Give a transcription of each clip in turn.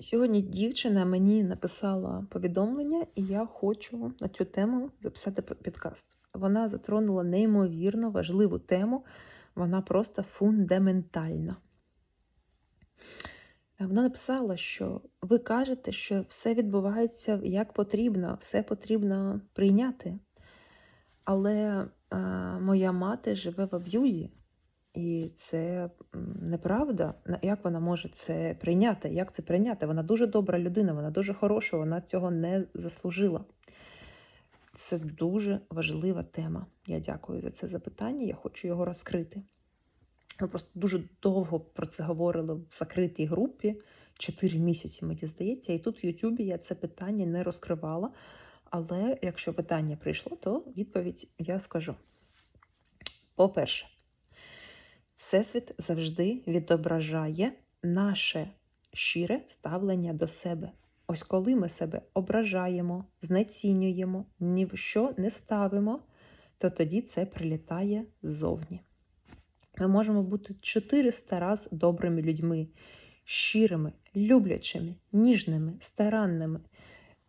Сьогодні дівчина мені написала повідомлення, і я хочу на цю тему записати підкаст. Вона затронула неймовірно важливу тему, вона просто фундаментальна. Е, Вона написала, що ви кажете, що все відбувається як потрібно, все потрібно прийняти. Але е, моя мати живе в аб'юзі, і це неправда. Як вона може це прийняти? Як це прийняти? Вона дуже добра людина, вона дуже хороша, вона цього не заслужила. Це дуже важлива тема. Я дякую за це запитання. Я хочу його розкрити. Ми просто дуже довго про це говорили в закритій групі, 4 місяці, мені здається, і тут в Ютубі я це питання не розкривала. Але якщо питання прийшло, то відповідь я скажу. По-перше, Всесвіт завжди відображає наше щире ставлення до себе. Ось коли ми себе ображаємо, знецінюємо, ні в що не ставимо, то тоді це прилітає ззовні. Ми можемо бути 400 раз добрими людьми, щирими, люблячими, ніжними, старанними,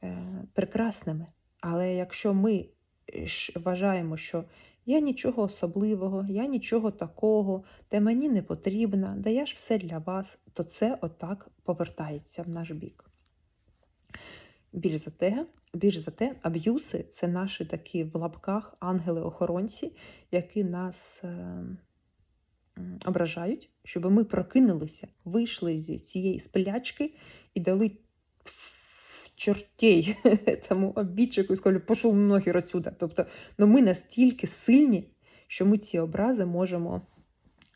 е, прекрасними. Але якщо ми е, вважаємо, що я нічого особливого, я нічого такого, де мені не потрібно, де я ж все для вас, то це отак повертається в наш бік. Більш за те, більш за те, аб'юси це наші такі в лапках ангели-охоронці, які нас е, ображають, щоб ми прокинулися, вийшли зі цієї сплячки і дали в чортей тому обідчику і сказали, пішов нахер отсюда. Тобто, ну ми настільки сильні, що ми ці образи можемо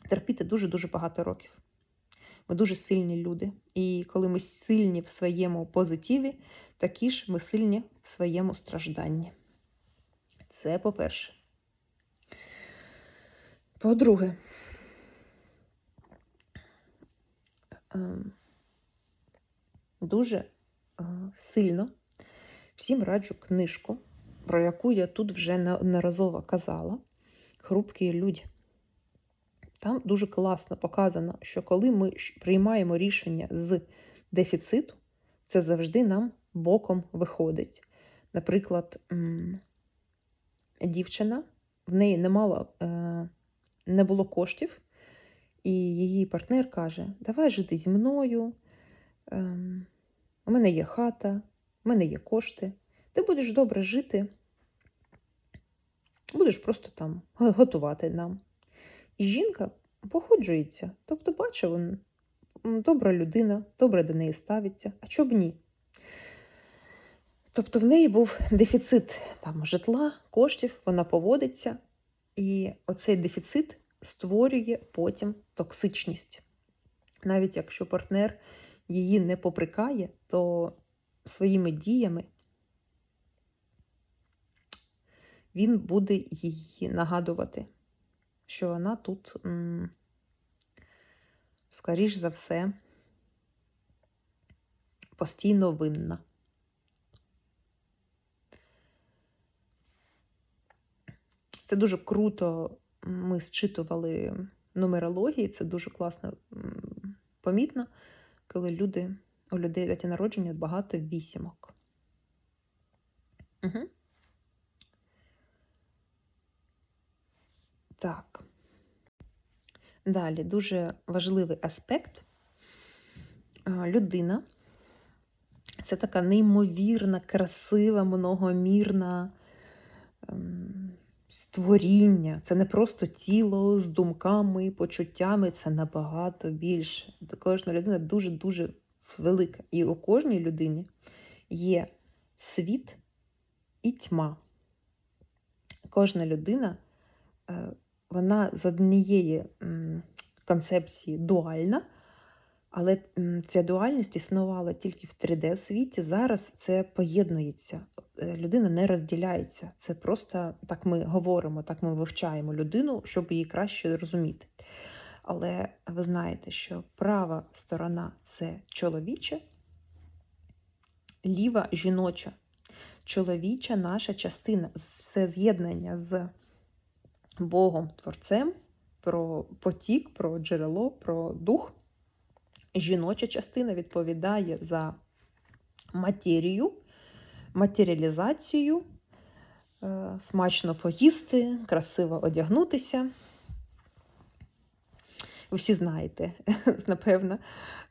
терпіти дуже-дуже багато років. Ми дуже сильні люди. І коли ми сильні в своєму позитиві, такі ж ми сильні в своєму стражданні. Це по-перше. По-друге, ем, дуже сильно всім раджу книжку, про яку я тут вже неодноразово казала. Хрупкі люди. Там дуже класно показано, що коли ми приймаємо рішення з дефіциту, це завжди нам боком виходить. Наприклад, дівчина, в неї не, мало, е, не було коштів, і її партнер каже: Давай жити зі мною. У мене є хата, у мене є кошти. Ти будеш добре жити, будеш просто там готувати нам. І жінка погоджується. Тобто, бачив, він добра людина, добре до неї ставиться. А чоб ні? Тобто в неї був дефіцит там, житла, коштів, вона поводиться, і оцей дефіцит створює потім токсичність. Навіть якщо партнер її не поприкає, то своїми діями він буде її нагадувати, що вона тут, скоріш за все, постійно винна. Це дуже круто. Ми зчитували нумерології, це дуже класно помітно, коли люди, у людей даті народження багато вісімок. Угу. Так. Далі дуже важливий аспект. Людина це така неймовірна, красива, многомірна ем, створіння. Це не просто тіло з думками, почуттями, це набагато більше. Кожна людина дуже-дуже велика. І у кожній людині є світ і тьма. Кожна людина, е, вона з однієї концепції дуальна, але ця дуальність існувала тільки в 3D-світі. Зараз це поєднується. Е, Людина не розділяється. Це просто так ми говоримо, так ми вивчаємо людину, щоб її краще розуміти. Але ви знаєте, що права сторона це чоловіче, ліва жіноча. Чоловіча наша частина, все з'єднання з Богом Творцем, про потік, про джерело, про дух. Жіноча частина відповідає за матерію, матеріалізацію, е, смачно поїсти, красиво одягнутися. Ви всі знаєте, напевно,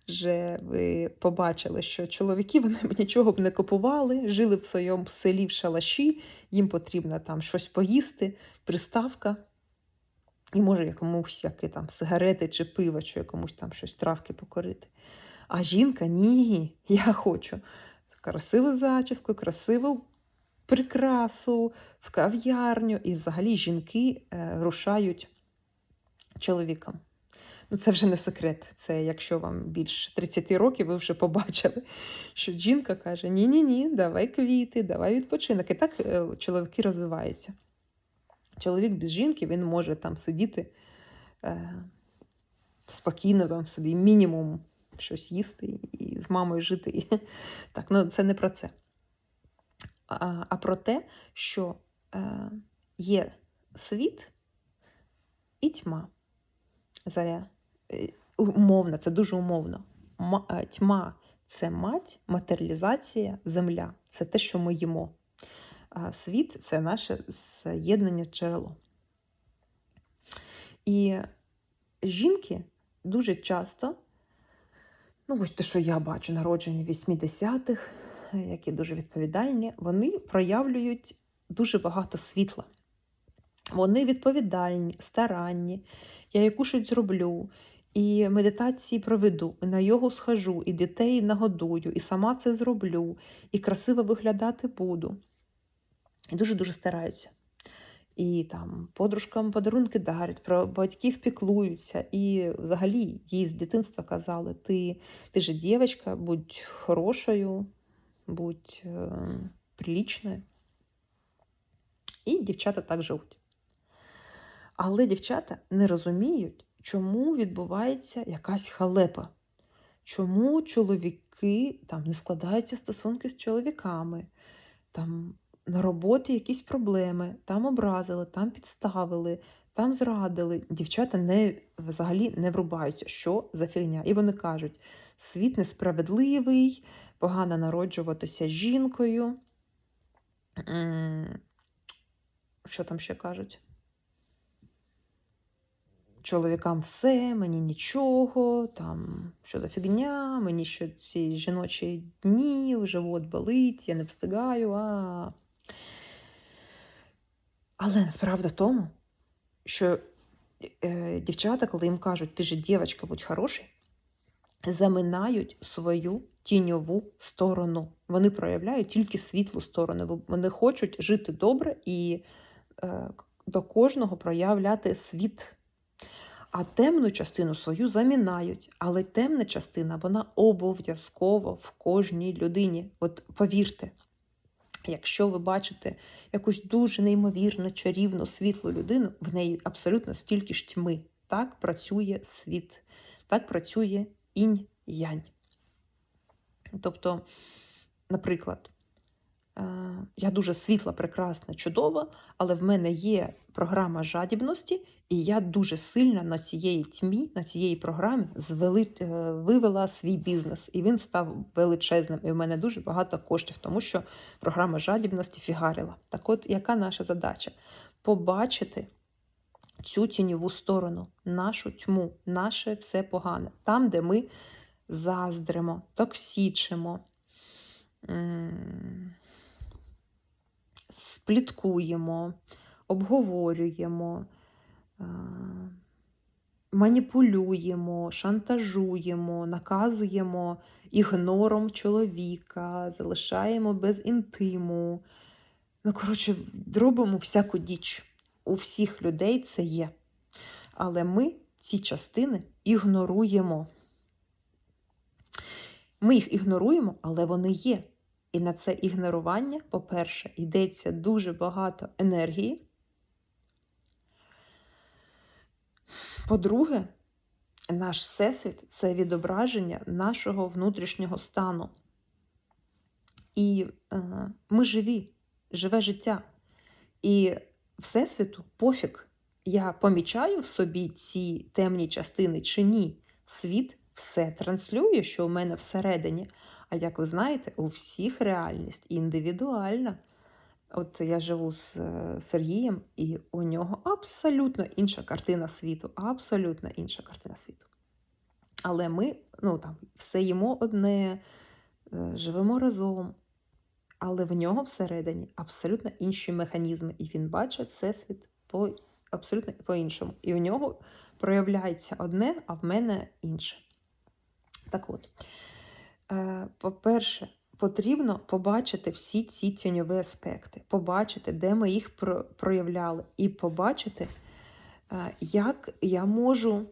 вже ви побачили, що чоловіки вони нічого б не купували, жили в своєму селі в шалаші, їм потрібно там щось поїсти, приставка. І може якомусь які там сигарети чи пиво, чи якомусь там щось травки покорити. А жінка ні, я хочу красиву зачіску, красиву прикрасу в кав'ярню. І взагалі жінки е, рушають чоловікам. Ну, це вже не секрет. Це якщо вам більш 30 років, ви вже побачили, що жінка каже: Ні-ні ні, давай квіти, давай відпочинок. І так е, чоловіки розвиваються. Чоловік без жінки він може там сидіти е, спокійно, там собі мінімум щось їсти і з мамою жити. Так, ну це не про це. А, а про те, що е, є світ і тьма. За, е, умовно, це дуже умовно. Е, тьма це мать, матеріалізація, земля це те, що ми їмо. А світ це наше з'єднання джерело. І жінки дуже часто, ну, те, що я бачу, народжені 80-х, які дуже відповідальні, вони проявлюють дуже багато світла. Вони відповідальні, старанні, я яку щось зроблю, і медитації проведу, і на йогу схожу, і дітей нагодую, і сама це зроблю, і красиво виглядати буду. І дуже-дуже стараються. І там подружкам подарунки дарять, про батьків піклуються. І взагалі їй з дитинства казали: ти ти же дівчинка, будь хорошою, будь е, прилічною. І дівчата так живуть. Але дівчата не розуміють, чому відбувається якась халепа. Чому чоловіки там не складаються стосунки з чоловіками, там на роботі якісь проблеми, там образили, там підставили, там зрадили. Дівчата не, взагалі не врубаються, що за фігня. І вони кажуть: світ несправедливий, погано народжуватися жінкою. Що там ще кажуть? Чоловікам все, мені нічого, там що за фігня, мені що ці жіночі дні, живот болить, я не встигаю. а але насправді в тому, що е, дівчата, коли їм кажуть, ти же дівчинка, будь хороший, заминають свою тіньову сторону. Вони проявляють тільки світлу сторону. Вони хочуть жити добре і е, до кожного проявляти світ. А темну частину свою замінають. Але темна частина, вона обов'язково в кожній людині. От повірте. Якщо ви бачите якусь дуже неймовірно чарівну світлу людину, в неї абсолютно стільки ж тьми. Так працює світ, так працює інь-янь. Тобто, наприклад, е, я дуже світла, прекрасна, чудова, але в мене є програма жадібності, і я дуже сильно на цієї тьмі, на цієї програмі звели, е, вивела свій бізнес, і він став величезним. І в мене дуже багато коштів, тому що програма жадібності фігарила. Так от, яка наша задача? Побачити цю тіньову сторону, нашу тьму, наше все погане, там, де ми заздримо, токсічимо. Спліткуємо, обговорюємо, маніпулюємо, шантажуємо, наказуємо ігнором чоловіка, залишаємо без інтиму. Ну, коротше, робимо всяку діч. У всіх людей це є. Але ми ці частини ігноруємо. Ми їх ігноруємо, але вони є. І на це ігнорування, по-перше, йдеться дуже багато енергії. По-друге, наш всесвіт це відображення нашого внутрішнього стану. І е, ми живі, живе життя. І Всесвіту пофіг. Я помічаю в собі ці темні частини чи ні. Світ все транслює, що у мене всередині. А як ви знаєте, у всіх реальність індивідуальна. От я живу з е, Сергієм, і у нього абсолютно інша картина світу. Абсолютно інша картина світу. Але ми ну, там, все їмо одне, е, живемо разом. Але в нього всередині абсолютно інші механізми, і він бачить всесвіт по, абсолютно по-іншому. І у нього проявляється одне, а в мене інше. Так от, е, по-перше, потрібно побачити всі ці тіньові аспекти, побачити, де ми їх проявляли, і побачити, е, як я можу.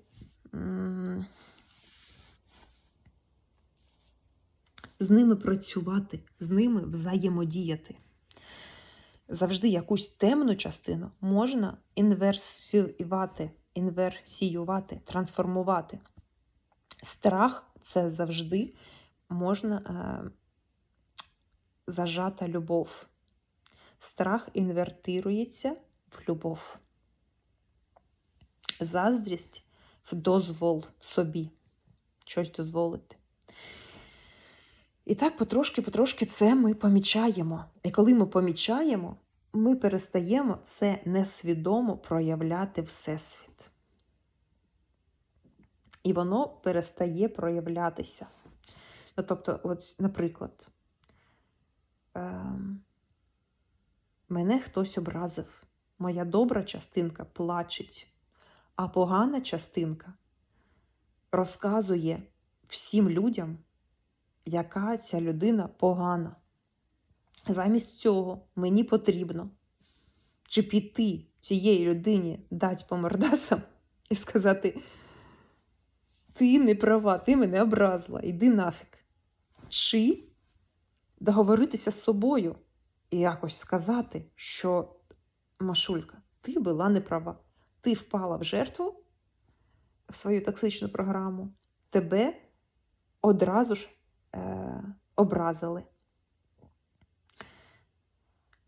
З ними працювати, з ними взаємодіяти. Завжди якусь темну частину можна інверсіювати, інверсіювати, трансформувати. Страх це завжди можна е, зажата любов. Страх інвертирується в любов. Заздрість в дозвол собі щось дозволити. І так потрошки-потрошки це ми помічаємо. І коли ми помічаємо, ми перестаємо це несвідомо проявляти Всесвіт. І воно перестає проявлятися. Ну, тобто, от, наприклад, мене хтось образив, моя добра частинка плачеть, а погана частинка розказує всім людям, яка ця людина погана. Замість цього мені потрібно чи піти цієї людині дати по мордасам і сказати: ти не права, ти мене образила, йди нафіг. Чи договоритися з собою і якось сказати, що Машулька, ти була не права. Ти впала в жертву в свою токсичну програму, тебе одразу ж е, образили.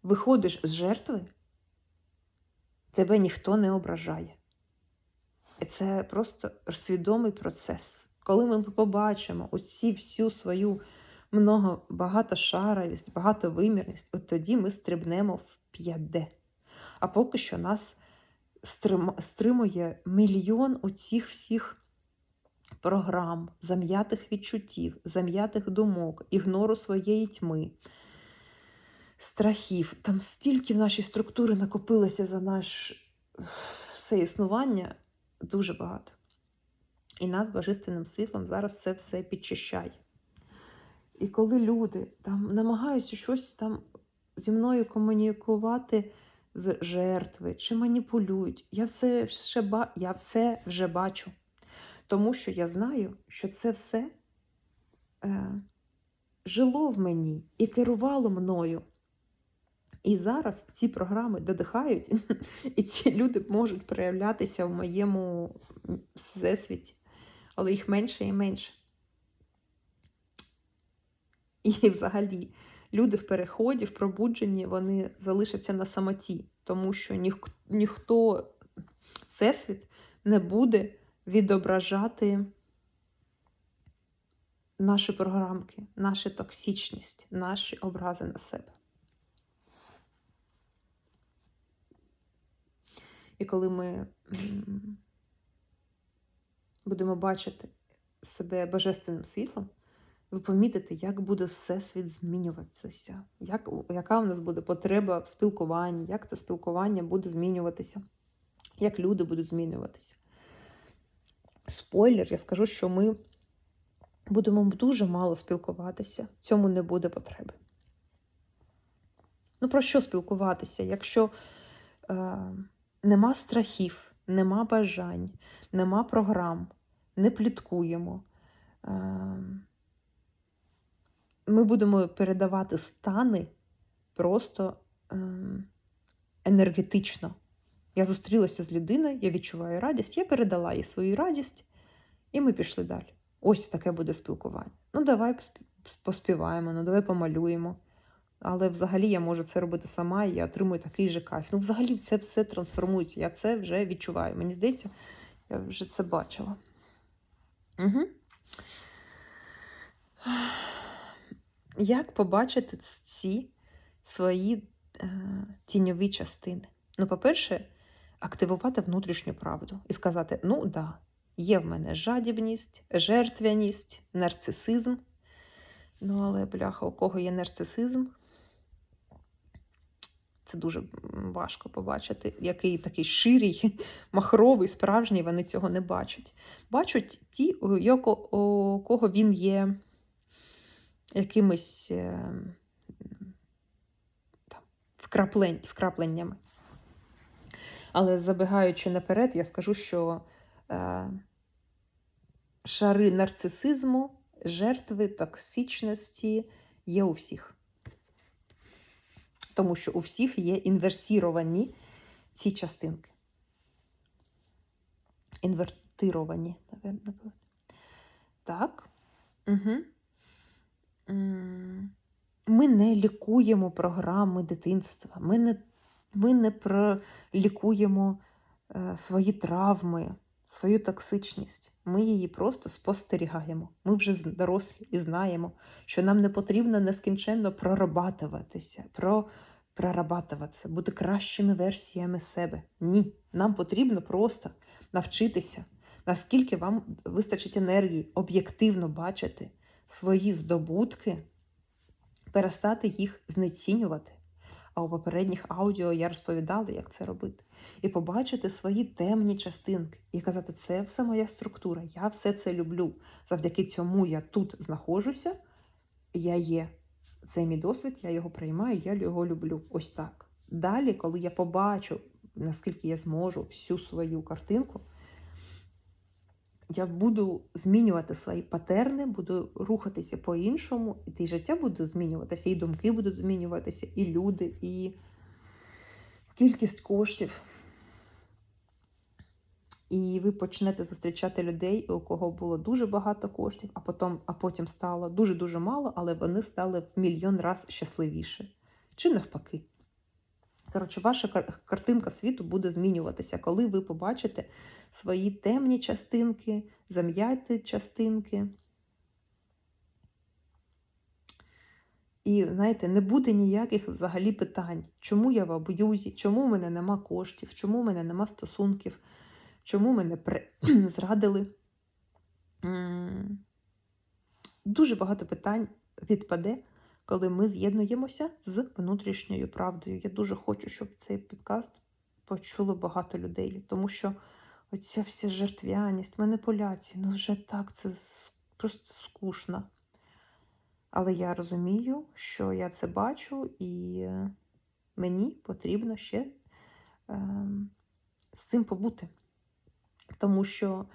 Виходиш з жертви, тебе ніхто не ображає. І Це просто свідомий процес. Коли ми побачимо оці всю свою много, багатошаровість, багатовимірність, от тоді ми стрибнемо в 5D. А поки що нас стримує мільйон оцих всіх програм, зам'ятих відчуттів, зам'ятих думок, ігнору своєї тьми, страхів. Там стільки в нашій структурі накопилося за наше все існування дуже багато. І нас божественним світлом зараз це все підчищає. І коли люди там намагаються щось там зі мною комунікувати з жертви чи маніпулюють, я все ще ба... я це вже бачу. Тому що я знаю, що це все е, жило в мені і керувало мною. І зараз ці програми додихають, і ці люди можуть проявлятися в моєму всесвіті, але їх менше і менше. І взагалі люди в переході, в пробудженні, вони залишаться на самоті, тому що ніх, ніхто всесвіт не буде відображати наші програмки, нашу токсичність, наші образи на себе. І коли ми будемо бачити себе божественним світлом, ви помітите, як буде всесвіт змінюватися, як, яка у нас буде потреба в спілкуванні, як це спілкування буде змінюватися, як люди будуть змінюватися. Спойлер, я скажу, що ми будемо дуже мало спілкуватися, цьому не буде потреби. Ну, про що спілкуватися, якщо е, нема страхів, нема бажань, нема програм, не пліткуємо. Е, ми будемо передавати стани просто е, енергетично. Я зустрілася з людиною, я відчуваю радість, я передала їй свою радість, і ми пішли далі. Ось таке буде спілкування. Ну, давай поспіваємо, ну давай помалюємо. Але взагалі я можу це робити сама, і я отримую такий же кайф. Ну, взагалі, це все трансформується. Я це вже відчуваю. Мені здається, я вже це бачила. Угу. Як побачити ці свої е, тіньові частини? Ну, по-перше, активувати внутрішню правду і сказати: ну да, є в мене жадібність, жертвяність, нарцисизм. Ну, але, бляха, у кого є нарцисизм, це дуже важко побачити, який такий ширий, махровий, справжній, вони цього не бачать. Бачать ті, у кого він є якимись е, там, вкраплень, вкрапленнями. Але забігаючи наперед, я скажу, що е, шари нарцисизму, жертви токсичності є у всіх. Тому що у всіх є інверсіровані ці частинки. Інвертировані, напевно. Так. Угу. Ми не лікуємо програми дитинства. Ми не, ми не пролікуємо е, свої травми, свою токсичність. Ми її просто спостерігаємо. Ми вже дорослі і знаємо, що нам не потрібно нескінченно прорабатуватися, про, прорабатуватися, бути кращими версіями себе. Ні. Нам потрібно просто навчитися, наскільки вам вистачить енергії, об'єктивно бачити свої здобутки, перестати їх знецінювати. А у попередніх аудіо я розповідала, як це робити. І побачити свої темні частинки і казати, це все моя структура, я все це люблю. Завдяки цьому я тут знаходжуся, я є. Це мій досвід, я його приймаю, я його люблю. Ось так. Далі, коли я побачу, наскільки я зможу всю свою картинку, я буду змінювати свої патерни, буду рухатися по-іншому, і те життя буде змінюватися, і думки будуть змінюватися, і люди, і кількість коштів. І ви почнете зустрічати людей, у кого було дуже багато коштів, а потім, а потім стало дуже-дуже мало, але вони стали в мільйон раз щасливіше. Чи навпаки. Коротше, ваша картинка світу буде змінюватися, коли ви побачите свої темні частинки, зам'яті частинки. І знаєте, не буде ніяких взагалі питань, чому я в аб'юзі, чому в мене нема коштів, чому в мене нема стосунків, чому мене при... зрадили. Дуже багато питань відпаде, коли ми з'єднуємося з внутрішньою правдою. Я дуже хочу, щоб цей підкаст почуло багато людей, тому що оця вся жертвяність, маніпуляції, ну вже так, це просто скучно. Але я розумію, що я це бачу, і е, мені потрібно ще ем, з цим побути. Тому що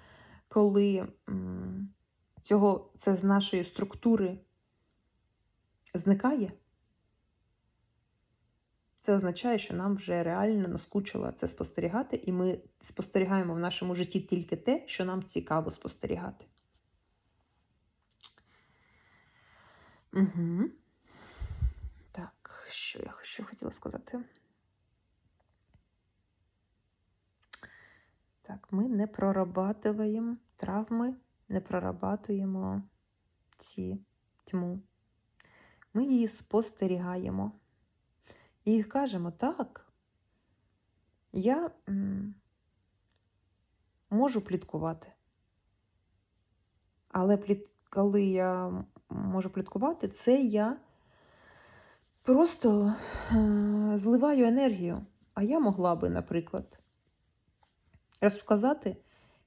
коли цього, це з нашої структури зникає, це означає, що нам вже реально наскучило це спостерігати, і ми спостерігаємо в нашому житті тільки те, що нам цікаво спостерігати. Угу. Так, що я що хотіла сказати? Так, ми не прорабатуємо травми, не прорабатуємо ці тьму. Ми її спостерігаємо. І кажемо, так, я можу пліткувати. Але пліт, коли я можу пліткувати, це я просто е, зливаю енергію. А я могла би, наприклад, розказати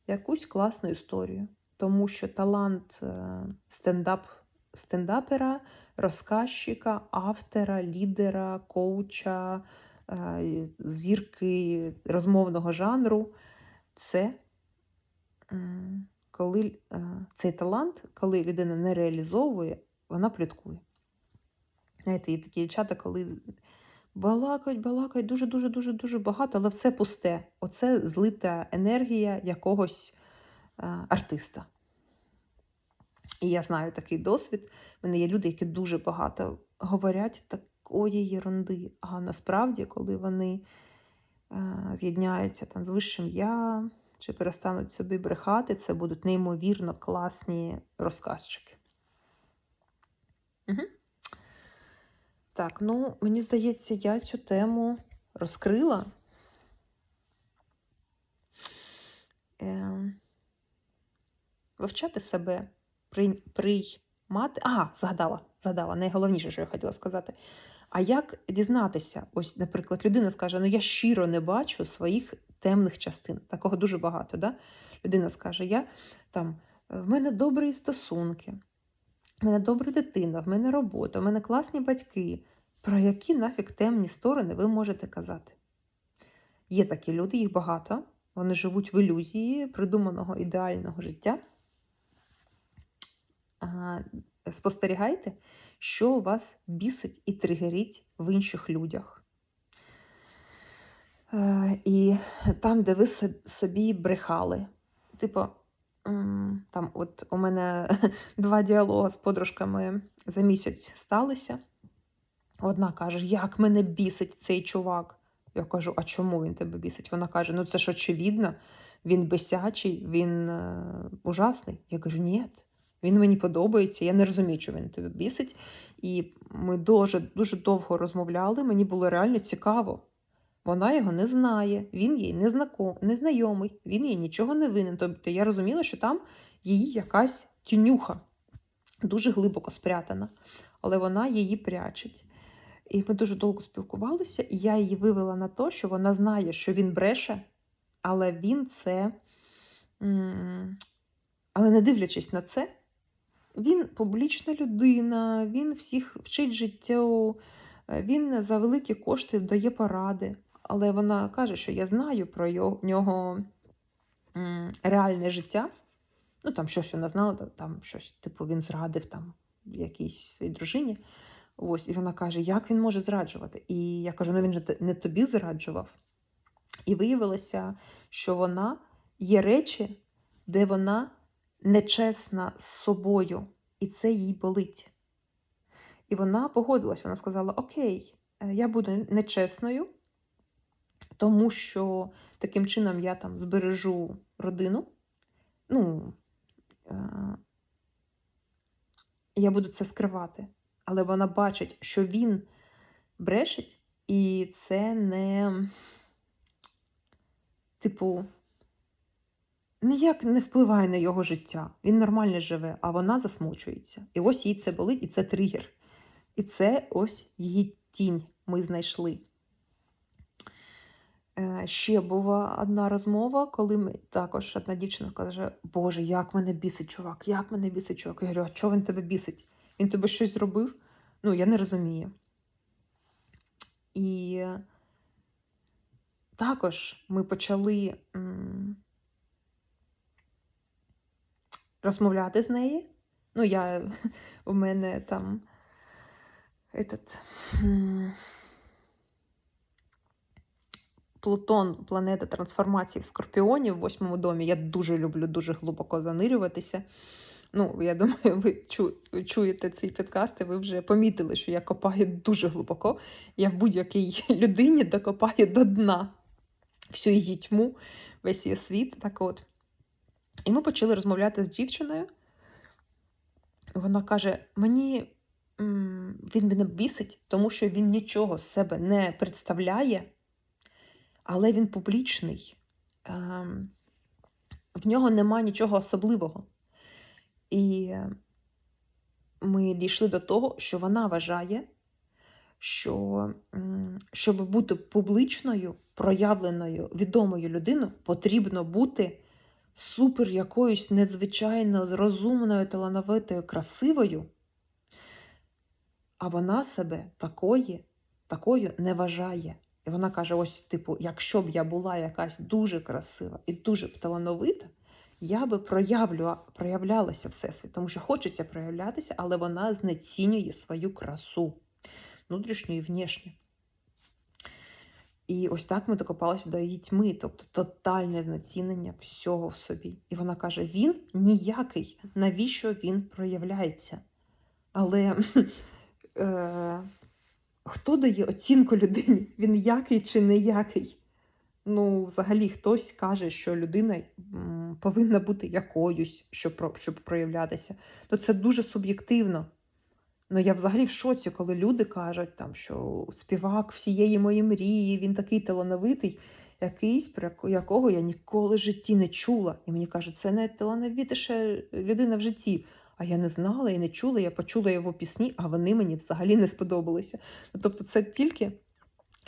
якусь класну історію. Тому що талант е, стендап, стендапера, розказчика, автора, лідера, коуча, е, зірки розмовного жанру це коли е, цей талант, коли людина не реалізовує, вона пліткує. Знаєте, є такі дівчата, коли балакають, балакають дуже-дуже дуже дуже багато, але все пусте. Оце злита енергія якогось е, артиста. І я знаю такий досвід. У мене є люди, які дуже багато говорять такої єрунди. А насправді, коли вони е, з'єдняються там з вищим я, чи перестануть собі брехати, це будуть неймовірно класні розказчики. Угу. Так, ну, мені здається, я цю тему розкрила. Е, Вивчати себе, приймати. А, згадала, згадала, найголовніше, що я хотіла сказати. А як дізнатися? Ось, наприклад, людина скаже: ну я щиро не бачу своїх темних частин. Такого дуже багато. Да? Людина скаже: я там, в мене добрі стосунки, в мене добра дитина, в мене робота, в мене класні батьки. Про які нафіг темні сторони ви можете казати? Є такі люди, їх багато. Вони живуть в ілюзії придуманого ідеального життя. Спостерігайте, що вас бісить і тригерить в інших людях. Е, і там, де ви собі брехали. Типу, там, от у мене два діалоги з подружками за місяць сталися. Одна каже, як мене бісить цей чувак. Я кажу, а чому він тебе бісить? Вона каже: ну це ж очевидно, він бесячий, він е, ужасний. Я кажу, ні, він мені подобається, я не розумію, що він тебе бісить. І ми дуже дуже довго розмовляли, мені було реально цікаво. Вона його не знає, він їй не, знаком, не знайомий, він їй нічого не винен. Тобто я розуміла, що там її якась тюнюха, дуже глибоко спрятана, але вона її прячеть. І ми дуже довго спілкувалися, і я її вивела на те, що вона знає, що він бреше, але він це. Але не дивлячись на це, він публічна людина, він всіх вчить життю, він за великі кошти дає поради. Але вона каже, що я знаю про його, нього реальне життя. Ну, там щось вона знала, там щось, типу, він зрадив там якійсь своїй дружині. Ось, І вона каже, як він може зраджувати? І я кажу: ну він же не тобі зраджував. І виявилося, що вона є речі, де вона нечесна з собою, і це їй болить. І вона погодилась, вона сказала: Окей, е, я буду нечесною, тому що таким чином я там збережу родину. Ну, е, я буду це скривати але вона бачить, що він брешить, і це не, типу, ніяк не впливає на його життя. Він нормально живе, а вона засмучується. І ось їй це болить, і це тригер. І це ось її тінь ми знайшли. Е, ще була одна розмова, коли ми також одна дівчина каже, Боже, як мене бісить чувак, як мене бісить чувак. Я говорю, а чого він тебе бісить? Він тебе щось зробив? Ну, я не розумію. І також ми почали розмовляти з нею. Ну, я у мене там этот, Плутон, планета трансформації в Скорпіоні в восьмому домі. Я дуже люблю дуже глибоко занирюватися. Ну, я думаю, ви чу, чуєте цей підкаст, і ви вже помітили, що я копаю дуже глибоко. Я в будь-якій людині докопаю до дна всю її тьму, весь її світ. Так от. І ми почали розмовляти з дівчиною. Вона каже: мені він мене бісить, тому що він нічого з себе не представляє, але він публічний. Ем, в нього нема нічого особливого. І ми дійшли до того, що вона вважає, що щоб бути публічною, проявленою, відомою людиною, потрібно бути супер якоюсь надзвичайно розумною, талановитою, красивою. А вона себе такої, такою не вважає. І вона каже: ось, типу, якщо б я була якась дуже красива і дуже б талановита, я би проявлю, проявлялася Всесвіт, тому що хочеться проявлятися, але вона знецінює свою красу внутрішню і внішню. І ось так ми докопалися до її тьми, тобто тотальне знецінення всього в собі. І вона каже: він ніякий, навіщо він проявляється? Але е, хто дає оцінку людині? Він який чи неякий? Ну, взагалі, хтось каже, що людина повинна бути якоюсь, щоб, щоб проявлятися. Ну, це дуже суб'єктивно. Ну, я взагалі в шоці, коли люди кажуть, там, що співак всієї моєї мрії, він такий талановитий, якийсь, про якого я ніколи в житті не чула. І мені кажуть, це найталановитіша людина в житті. А я не знала і не чула, я почула його пісні, а вони мені взагалі не сподобалися. Ну, тобто, це тільки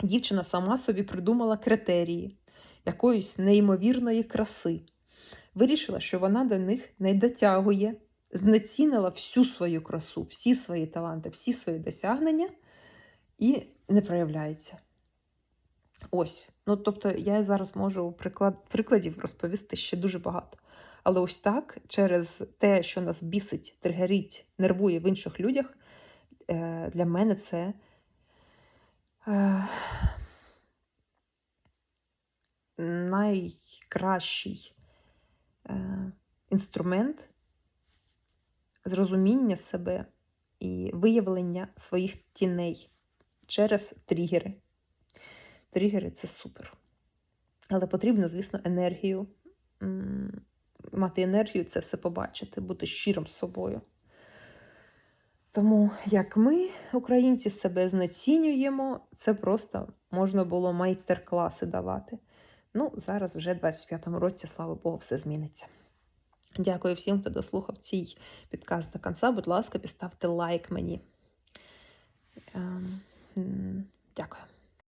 дівчина сама собі придумала критерії якоїсь неймовірної краси. Вирішила, що вона до них не дотягує, знецінила всю свою красу, всі свої таланти, всі свої досягнення і не проявляється. Ось. Ну, тобто, я зараз можу приклад, прикладів розповісти ще дуже багато. Але ось так, через те, що нас бісить, тригерить, нервує в інших людях, е, для мене це е, найкращий е, інструмент зрозуміння себе і виявлення своїх тіней через тригери. Тригери це супер. Але потрібно, звісно, енергію. Мати енергію це все побачити, бути щирим з собою. Тому як ми, українці, себе знецінюємо, це просто можна було майстер-класи давати. Ну, зараз вже в 25-му році, слава Богу, все зміниться. Дякую всім, хто дослухав цей підкаст до кінця. Будь ласка, підставте лайк мені. Ем, Дякую.